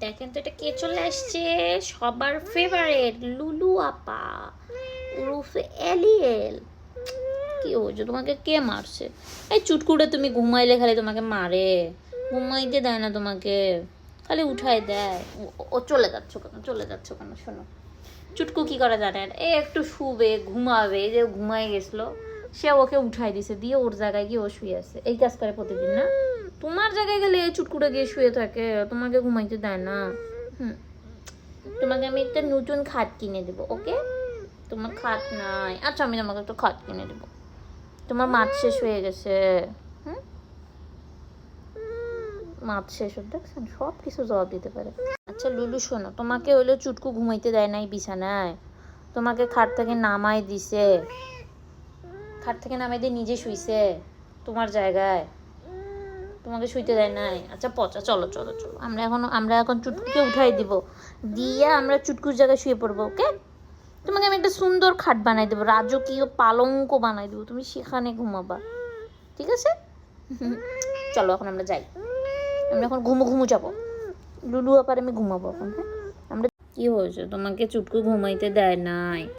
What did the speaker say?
দেখেন তো এটা কে চলে আসছে? সবার ফেভারেট লুলু আপা। উরুফে এলিয়েল। কি হয়েছে তোমাকে কে মারছে? এই চুটকুটে তুমি ঘুমাইলে খালি তোমাকে মারে। ঘুমাইতে দেয় না তোমাকে। খালি উঠাই দেয়। ও চলে যাচ্ছ কেন? চলে যাচ্ছ কেন? শোনো। চুটকু কি করে জানেন? এ একটু শুবে, ঘুমাবে যে ঘুমাই গেছিল, সে ওকে উঠাই দিছে, দিয়ে ওর জায়গায় গিয়ে ও শুয়ে আছে। এই কাজ করে প্রতিদিন, না? তোমার জায়গায় গেলে চুটকুটা গিয়ে শুয়ে থাকে, তোমাকে ঘুমাইতে দেয় না। হুম। তোমাকে আমি একটা নতুন খাট কিনে দেবো, ওকে? তোমার খাট নাই। আচ্ছা আমি তোমাকে একটা খাট কিনে দেবো। তোমার মাছ শেষ হয়ে গেছে। হুম? মাছ শেষ হয়ে দেখছেন? সব কিছু জবাব দিতে পারে। আচ্ছা লুলু, শোনো। তোমাকে হইল চুটকু ঘুমাইতে দেয় নাই, বিছানায়। তোমাকে খাট থেকে নামাই দিছে। খাট থেকে নামাই দিয়ে নিজে শুইছে, তোমার জায়গায়। তোমাকে শুইতে দেয় নাই। আচ্ছা পচা, চলো চলো চলো। আমরা এখন আমরা এখন চুটকুকে উঠাই দিব। দিয়ে আমরা চুটকুর জায়গায় শুয়ে পড়ব, ওকে? তোমাকে আমি একটা সুন্দর খাট বানাই দেবো, রাজকীয় পালঙ্ক বানাই দেবো। তুমি সেখানে ঘুমাবা, ঠিক আছে? চলো, এখন আমরা যাই। আমরা এখন ঘুমো ঘুমো যাব। লুলু আপার আমি ঘুমাবো এখন হ্যাঁ? আমরা কি হয়েছে? তোমাকে চুটকু ঘুমাইতে দেয় নাই।